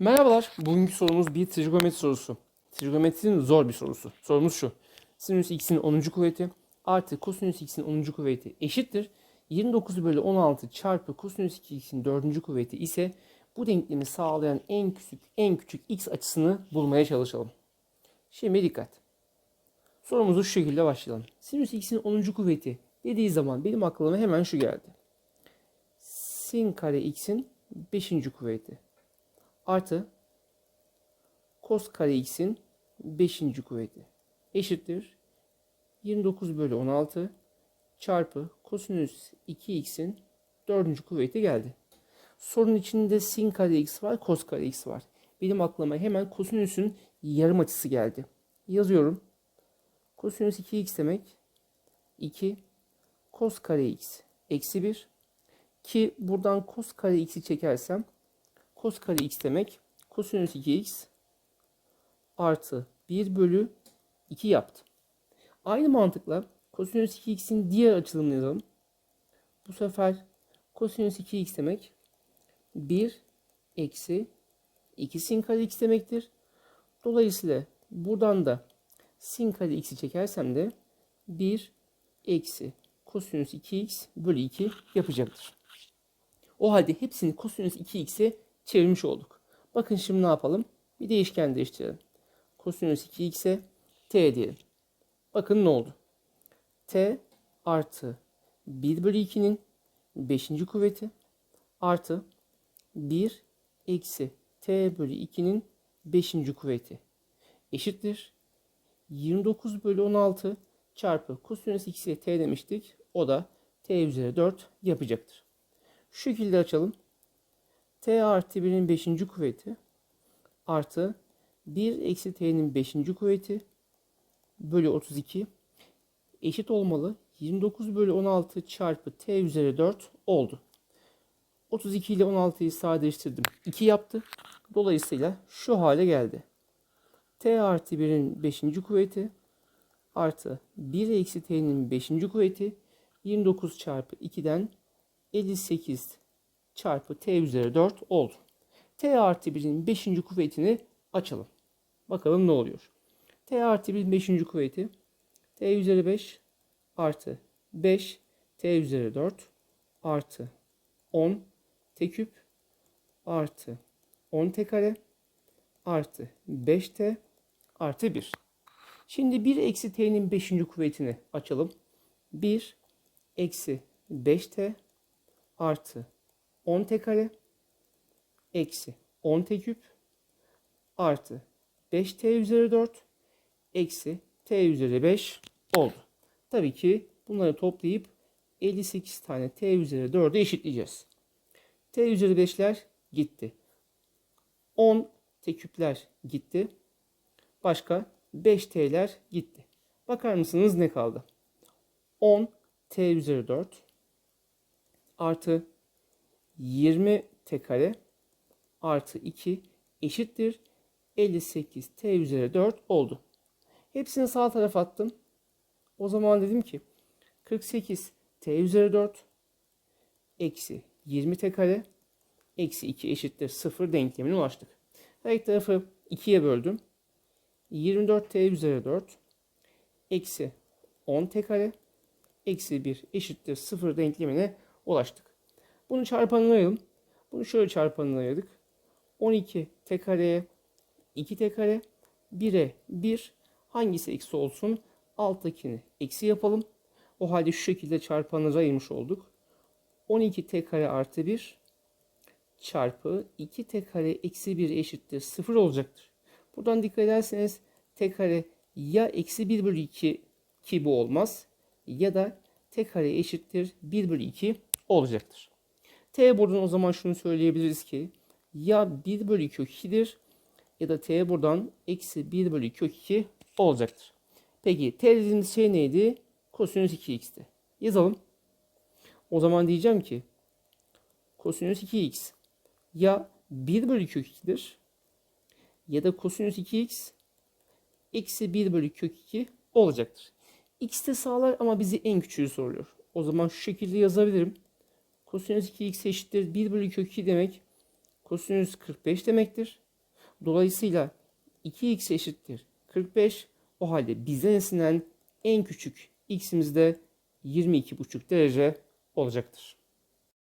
Merhabalar. Bugünkü sorumuz bir trigonometri sorusu. Trigonometrinin zor bir sorusu. Sorumuz şu. Sinüs x'in 10. kuvveti artı kosinüs x'in 10. kuvveti eşittir. 29 bölü 16 çarpı kosinüs 2x'in 4. kuvveti ise bu denklemi sağlayan en küçük en küçük x açısını bulmaya çalışalım. Şimdi dikkat. Sorumuzu şu şekilde başlayalım. Sinüs x'in 10. kuvveti dediği zaman benim aklıma hemen şu geldi. Sin kare x'in 5. kuvveti artı cos kare x'in 5. kuvveti eşittir 29 bölü 16 çarpı kosinüs 2x'in 4. kuvveti geldi. Sorunun içinde sin kare x var, cos kare x var. Benim aklıma hemen kosinüsün yarım açısı geldi. Yazıyorum. Kosinüs 2x demek 2 cos kare x eksi 1 ki buradan cos kare x'i çekersem cos kare x demek kosinüs 2x artı 1 bölü 2 yaptı. Aynı mantıkla kosinüs 2x'in diğer açılımını yazalım. Bu sefer kosinüs 2x demek 1 eksi 2 sin kare x demektir. Dolayısıyla buradan da sin kare x'i çekersem de 1 eksi kosinüs 2x bölü 2 yapacaktır. O halde hepsini kosinüs 2x'e çevirmiş olduk. Bakın şimdi ne yapalım? Bir değişken değiştirelim. Kosinüs 2x'e t diyelim. Bakın ne oldu? t artı 1 bölü 2'nin 5. kuvveti artı 1 eksi t bölü 2'nin 5. kuvveti eşittir. 29 bölü 16 çarpı kosinüs x'e t demiştik. O da t üzeri 4 yapacaktır. Şu şekilde açalım. T artı 1'in 5. kuvveti artı 1 eksi t'nin 5. kuvveti bölü 32 eşit olmalı. 29 bölü 16 çarpı t üzeri 4 oldu. 32 ile 16'yı sadeleştirdim. 2 yaptı. Dolayısıyla şu hale geldi. t artı 1'in 5. kuvveti artı 1 eksi t'nin 5. kuvveti 29 çarpı 2'den 58 çarpı t üzeri 4 oldu. t artı 1'in 5. kuvvetini açalım. Bakalım ne oluyor. t artı 1'in 5. kuvveti t üzeri 5 artı 5 t üzeri 4 artı 10 t küp artı 10 t kare artı 5t artı 1. Şimdi 1 eksi t'nin 5. kuvvetini açalım. 1 eksi 5t artı 10t kare eksi 10t küp artı 5t üzeri 4 eksi t üzeri 5 oldu. Tabii ki bunları toplayıp 58 tane t üzeri 4'e eşitleyeceğiz. t üzeri 5'ler gitti. 10 t küpler gitti. Başka 5 t'ler gitti. Bakar mısınız ne kaldı? 10 t üzeri 4 artı 20 t kare artı 2 eşittir 58 t üzeri 4 oldu. Hepsini sağ tarafa attım. O zaman dedim ki 48 t üzeri 4 eksi 20 t kare eksi 2 eşittir 0 denklemine ulaştık. Her iki tarafı 2'ye böldüm. 24 t üzeri 4 eksi 10 t kare eksi 1 eşittir 0 denklemine ulaştık. Bunu çarpanlayalım. Bunu şöyle çarpanlayadık. 12 t kareye 2 t kare 1'e 1 hangisi eksi olsun? Alttakini eksi yapalım. O halde şu şekilde çarpanları ayırmış olduk. 12 t kare artı 1 çarpı 2 t kare eksi 1 eşittir 0 olacaktır. Buradan dikkat ederseniz t kare ya eksi 1 bölü 2 ki bu olmaz ya da t kare eşittir 1 bölü 2 olacaktır. T buradan o zaman şunu söyleyebiliriz ki ya 1 bölü kök 2'dir ya da t buradan eksi 1 bölü kök 2 olacaktır. Peki t dediğimiz şey neydi? Kosinüs 2x'ti. Yazalım. O zaman diyeceğim ki kosinüs 2x ya 1 bölü kök 2'dir ya da kosinüs 2x eksi 1 bölü kök 2 olacaktır. X de sağlar ama bizi en küçüğü soruyor. O zaman şu şekilde yazabilirim. Kosinüs 2x eşittir 1 bölü kök 2 demek. Kosinüs 45 demektir. Dolayısıyla 2x eşittir 45. O halde bizden istenen en küçük x'imiz de 22,5 derece olacaktır.